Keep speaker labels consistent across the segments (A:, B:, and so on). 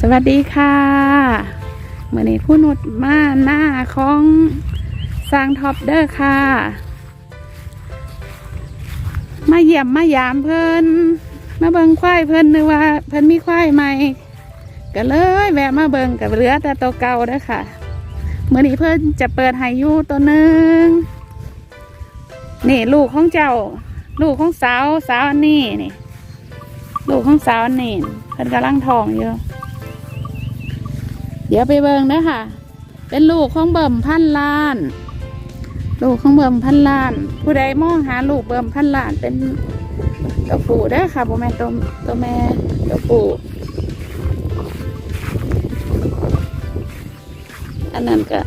A: สวัสดีค่ะเมื่อนี้ผู้นุดมาหน้าของสร้างท็อปเดอร์ค่ะ มาเยี่ยมมายามเพิ่นมาเบิงควายเพิ่นนึกว่าเพิ่นมีควายใหม่ก็เลยแวะมาเบิงกับเรือแต่ตัวเก่าเด้อค่ะเมื่อนี้เพิ่นจะเปิดให้อยูตัวหนึ่งนี่ลูกของเจ้า ลูกของสาวสาวอันนี้นี่ ลูกของสาวอันนี่เพิ่นกำลังทองอยู่ เดี๋ยวไปเบิงนะค่ะ เป็นลูกของเบิ่มพันล้าน ลูกของเบิ่มพันล้าน ผู้ใดมองหาลูกเบิ่มพันล้านเป็นตัวผู้ได้ค่ะพ่อแม่ตัวตัวแม่ตัวผู้อันนั้นก็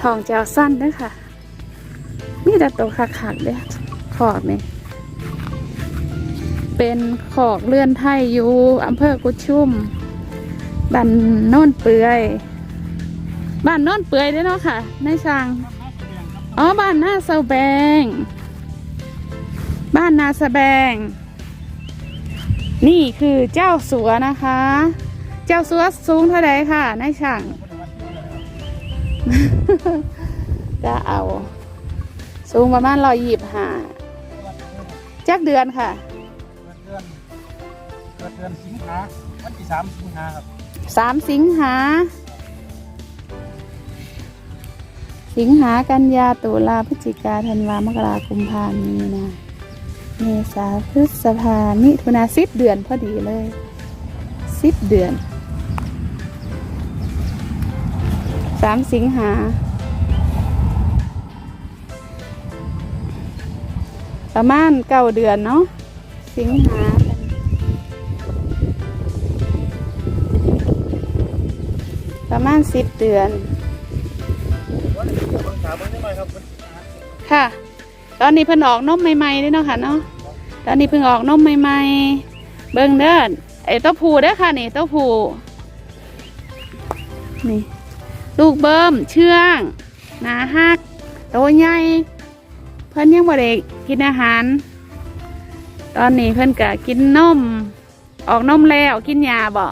A: ทองเจ้าสั้นด้ค่ะนี่แต่ตัวขักๆเด้อขอบนี่เป็นขอกเลื่อนไทยอยู่อำเภอกุชุ่ม บ้านโน่นเปื่อยบ้านโน่นเปื่อยเด้เนาะค่ะในช่างอ๋อบ้านนาเสาแบง บ้านนาสะแบง นี่คือเจ้าสัวนะคะ เจ้าสัวสูงเท่าไรค่ะในช่างก็เอา สูงประมาณร้อยยี่สิบห้าจักเดือนค่ะ
B: เดเดือนเกิดเดือนสิงหาวันที่สามสิงหาครับ
A: สามสิงหา สิงหากันยาตุลาพฤศจิกาธันวามกรากุมภามีนาเมษาพฤษภามิถุนาสิบเดือนพอดีเลยสิบเดือนสามสิงหา ประมาณเก้าเดือนเนาะสิงหา ประมาณสิบเดือน
B: ค่ะ
A: ตอนนี้เพิ่งออกนมใหม่ๆด้วยเนาะค่ะเนาะ ตอนนี้เพิ่งออกนมใหม่ๆ เบิ่งเด้อไอ้เต้าผูเด้อค่ะนี่เต้าผูนี่ ลูกเบิ่มเชื่องหนาฮักโตใหญ่เพิ่นยังบ่ได้กินอาหาร ตอนนี้เพิ่นก็กินนม ออกนมแล้วกินยาบ่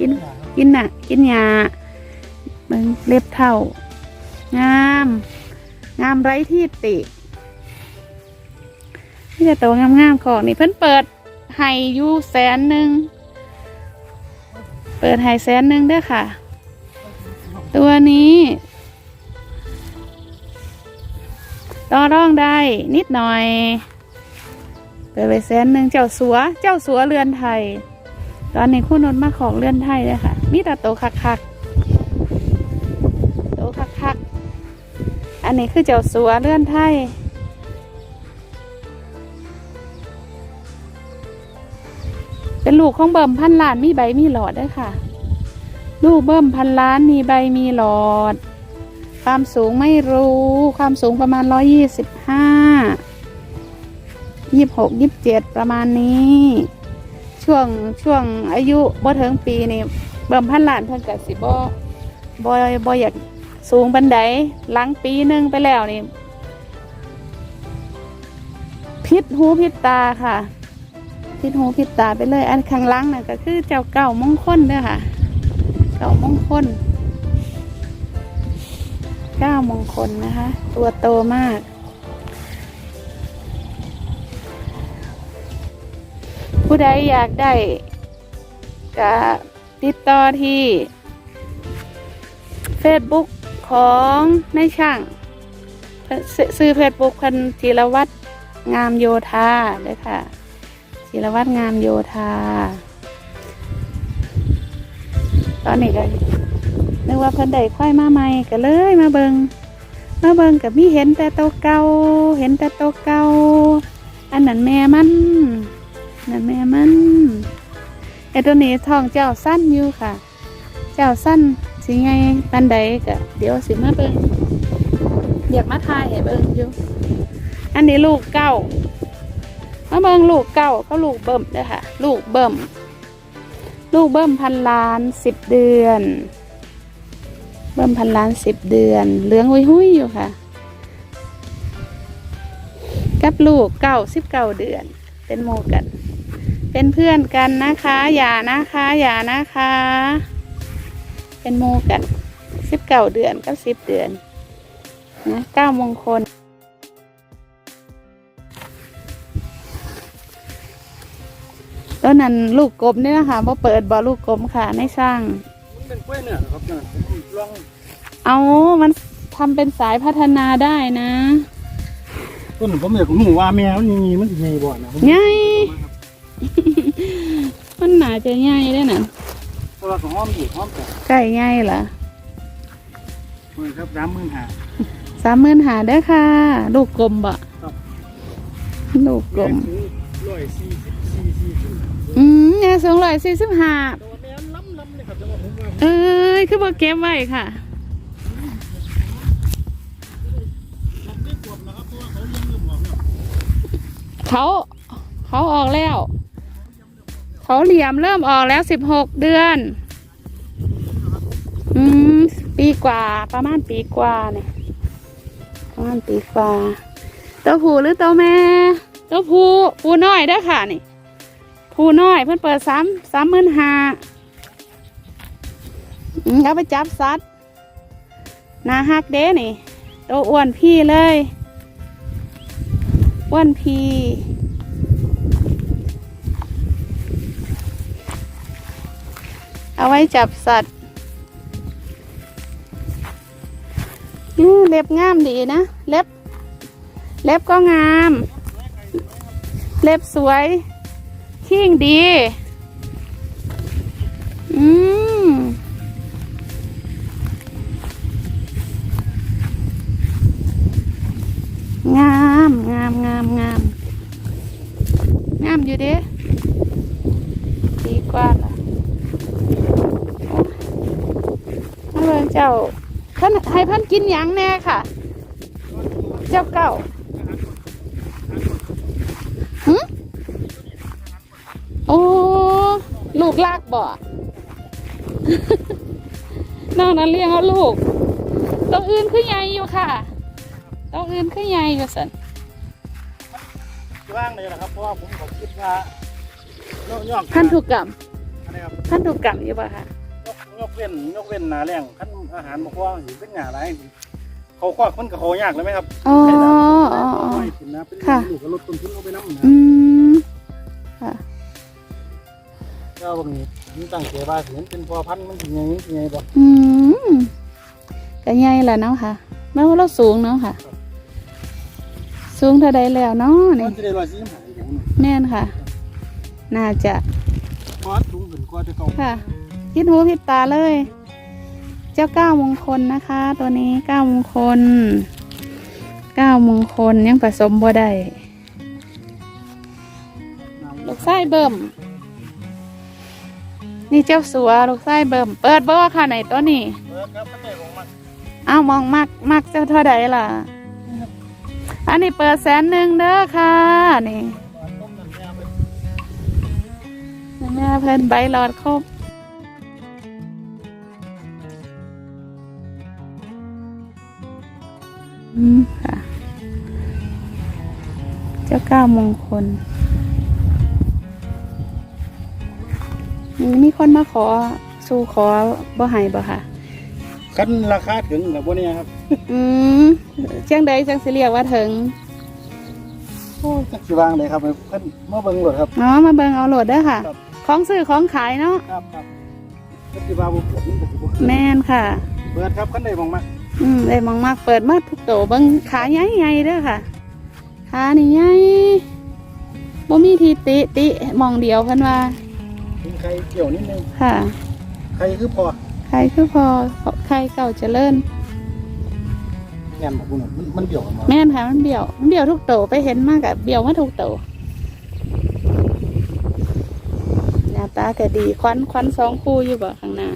A: กิน กินน่ะ กินยาเบิ่งเล็บเท่างาม งามไร้ที่ตินี่จะตัวงามๆของนี่เพิ่นเปิดให้อยู่แสนหนึ่ง เปิดให้แสนหนึ่งด้ค่ะ ตัวนี้ต่อร่องได้นิดหน่อย เปิดไปแสนหนึ่งเจ้าสัว เจ้าสัวเรือนไทย ตอนนี้คุณนนท์มาของเรือนไทยเลยค่ะ มีแต่โตวคักๆโตวคักๆอันนี้คือเจ้าสัวเรือนไทยเป็นลูกของเบิ่มพันล้านมีใบมีหลอดด้วยค่ะ ลูกเบิ่มพันล้านมีใบมีหลอด ความสูงไม่รู้ ความสูงประมาณร้อยยี่สิบห้ายี่หกยี่เจ็ดประมาณนี้ ช่วงช่วงอายุบ่ถึงปีนี่เบิ่มพันล้านเพิ่นก็สิบ่บ่บ่อยากสูงบันไดหลังปีหนึ่งไปแล้วนี่พิษหูพิษตาค่ะ พิษหูพิษตาไปเลย อันข้างล่างน่ะก็คือเจ้าเก่ามงคลเด้อค่ะ เก่ามงคลเก้ามงคลนะคะ ตัวโตมาก ผู้ใดอยากได้ก็ติดต่อที่ Facebook ของในายช่างซื้อเฟซบุ๊กพันธีรวัตรงามโยธาเลยค่ะธีรวัตรงามโยธา ตอนนี้ก็นึกว่าเพิ่นได้ค่อยมาใหม่ก็เลยมาเบิงมาเบิงกับมีเห็นแต่โตเก่าเห็นแต่โตเก่าอันนั้นแม่มัน นั่นแม่มันไอตัวนี้ทองเจ้าสั้นอยู่ค่ะ เจ้าสั้นสิไงปันใดก็เดี๋ยวสิมาเบิงอยากมาทายให้เบิงอยู่ อันนี้ลูกเก้ามาเบิงลูกเก้าก็ลูกเบิ่มเด้อค่ะ ลูกเบิ่มลูกเบิ่มพันล้านสิบเดือน เบิ่มพันล้านสิบเดือน เหลืองหุยหุยอยู่ค่ะ กับลูกเก้าสิบเก้าเดือน เป็นโมกัน เป็นเพื่อนกันนะคะ อย่านะคะ อย่านะคะ เป็นโมกันสิบเก้าเดือนกับสิบเดือนนะเก้ามงคลต้นนั้นลูกกบเนี่ยนะคะพอเปิดบ่อลูกกบค่ะในสร้าง
B: มันเป็นกล้วยเนื้อนะครับเนี่ยผมลอง
A: เอามันทำเป็นสายพัฒนาได้นะ
B: ต้นผมอยากรู้ว่าแมวนี่มีมันสิใหญ่บ่นะผม
A: ใหญ่ มันหนาจะใหญ่ได้น่ะ
B: เพราะว่าของหอมอยู่หอมแต่
A: ไก่ใหญ่เหรอ
B: เพิ่นครับน้ำมือหา
A: สามหมื่นหาได้อค่ะ ลูกกลมบ่
B: ครับ
A: ลูกกลม
B: ร้อยสี่สิบสี่สี่สิบ
A: อืมยาสูงร้อยสี่สิบห้า
B: ตัวแมวล้ำล้ำเลยครับแต่ว่าผมว่า
A: เอ้ย คือบ่เก็บไว้ค่ะ
B: ผมได้กดนะครับเพราะว่าเขาเลี้ยงเรื่องหมอกเนี่ย
A: เขาเขาออกแล้ว เขาเหลี่ยมเริ่มออกแล้วสิบหกเดือน อืม ปีกว่า ประมาณปีกว่าเนี่ย ประมาณปีกว่าตัวผู้หรือตัวแม่ตัวผู้ผู้น้อยเด้อค่ะนี่ผู้น้อยเพิ่นเปิดสามสามหมื่นห้าเอาไปจับสัตว์หนาฮักเด้นี่ตัวอ้วนพี่เลย อ้วนพี่ เอาไว้จับสัตว์เล็บงามดีนะ เล็บ เล็บก็งาม เล็บสวยขิ้งดี อืมงามงามงามงามงามอยู่เด้ดีกว่าล่ะโอ้ย เจ้าเพิ่นให้เพิ่นกินหยังแน่ค่ะ เจ้าเก่าหึโอ้ลูกลากบ่น้องนั้นเลี้ยงเอาลูกตัวอื่นคือใหญ่อยู่ค่ะตัวอื่นคือใหญ่อยู่สัน
B: ว่างเลยนะครับเพราะว่าผมก็คิดว่าย่อย่อง
A: พันธุกรรม
B: อะไรครับ
A: พันธุกรรมอยู่ป่ะคะ
B: ยกยกเว้นยกเว้นหนาแรงขั้น อาหารบอกว่าอยู่เป็นหนาอะไรเขาควักมันกับเขายากเลยไหมครับ
A: อ๋อ
B: ใช่ครับ
A: อ๋ออ๋อ
B: ไม่ถึงนะเป็น
A: ค่ะ
B: ลูกก็ลดต้นทุนเอาไปน้ำนะ
A: อืมค่ะ
B: ก็บางทีผมตั้งใจว่าเห็นเป็นพอพันธุ์มันเป็นยังไงเป็นยังไงบ่
A: อืมก็ใหญ่แหละเนาะค่ะแม้ว่าเราสูงเนาะค่ะสูงเท่าใดแล้วเนาะ
B: มั
A: นี่
B: นจะได้ร้อยสี่สิบห้าอยู่ผม
A: แม่นค่ะ น่าจะ
B: พอสูงขึ้นกว่าจะเก่า
A: ค่ะคิดหูคิดตาเลยเจ้าเก้ามงคลนะคะ ตัวนี้เก้ามงคลเก้ามงคลยังผสมบ่ได้ลูกไส้เบิ่มนี่เจ้าสัวลูกไส้เบิ่มเปิดบ่ค่ะไหนตัวนี้
B: เอ้า
A: วมองมักมักเจ้าเท่าใดล่ะ อันนี้เปิดแสนหนึ่งเด้อค่ะนี่
B: แม่ไป
A: แม่เพิ่นใบหลอดครบ อืมค่ะ เจ้าเก้ามงคลมีคนมาขอสู่ขอบ่ให้บ่ค่ะ
B: คันราคาถึงกับพวกนี้ครับ
A: อืมเชียงใดจังสิเรียกว่าถึง
B: โอ้จักสิวางเลยครับเพิ่นมาเบิ่งรถครับ
A: อ๋อมาเบิ่งเอาโหลดเด้อค่ะ
B: ครับ
A: ของซื้อของขายเนาะ
B: ครับครับเพิ่นสิว่าบ่เปิดมันก็สิบ่
A: แม่นค่ะ
B: เปิดครับคันใดมองมา
A: อืมได้มองมากเปิดมาทุกโตเบิ่งขาใหญ่ๆเด้อค่ะ ขานี่ใหญ่บ่มีทีติติมองเดียวเพิ่นว่า
B: ถึงใครเกี่ยวนิดนึง
A: ค่ะ
B: ใครคือพอ
A: ใครคือพอใครเก่าเจริญ
B: แม่นบ่คุณมันมันเกี่ยวกันบ่
A: แม่นค่ะมันเบี้ยวมันเบี้ยวทุกโตไปเห็นมากกับเบี้ยวมาทุกโตหน้าตาก็ดีควันควันสองคู่อยู่บ่ข้างหน้า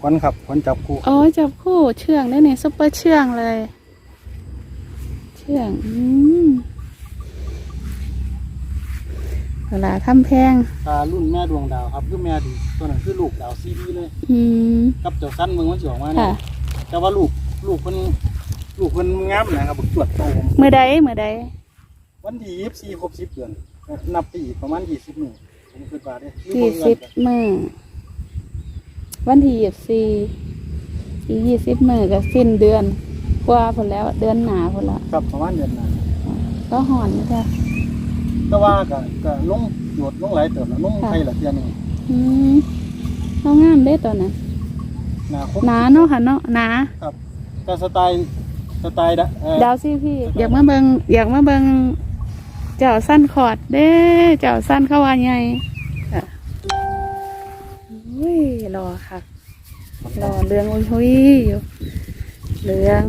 B: ควันครับควันจับคู่
A: โอ้ยจับคู่เชื่องได้เนี่ยซุปเปอร์เชื่องเลย เชื่องอืมเวลาทำแพง
B: ตารุ่นแม่ดวงดาวครับคือแม่ดีตัวนั้นคือลูกดาวซีดีเลย
A: อืม
B: กับเจ้าสั้นมึงมันสิออกมาเนี่
A: ค่ะ
B: ยแต่ว่าลูกลูกเพิ่นลูกเพิ่นงามนะครับบักจวดโตผม
A: มือใดมือใด
B: วันที่ยี่สี่ครบสิบเดือนก็นับไปอีกประมาณยี่สิบหนึ่งผมคิดว่าเด้อ
A: ยี่สิบมือ วันที่ยี่สี่อีกยี่สิบมือก็สิ้นเดือนกว่าพอแล้วเดือนหนาพอละ
B: ครับประมาณเดือนหน้า
A: ก็หอนจ้ะ
B: แต่ว่าก็ก็ลงโยดลงหลายเติมแล้วลงไทยละเทียหนึง
A: อืมเอางามเด้ตอนนั้น
B: หนาครบ
A: หนาเนาะค่ะเนาะหนา
B: ครับก็สไตล์สไตล์ดะเอ่อ
A: ดาวซี่พี่ อยากมาเบิงอยากมาเบิงเจ้าสั้นขอดเด้ เจ้าสั้นเข้าวาให รอเรืองอุ้ยหุยอยู่เหลือง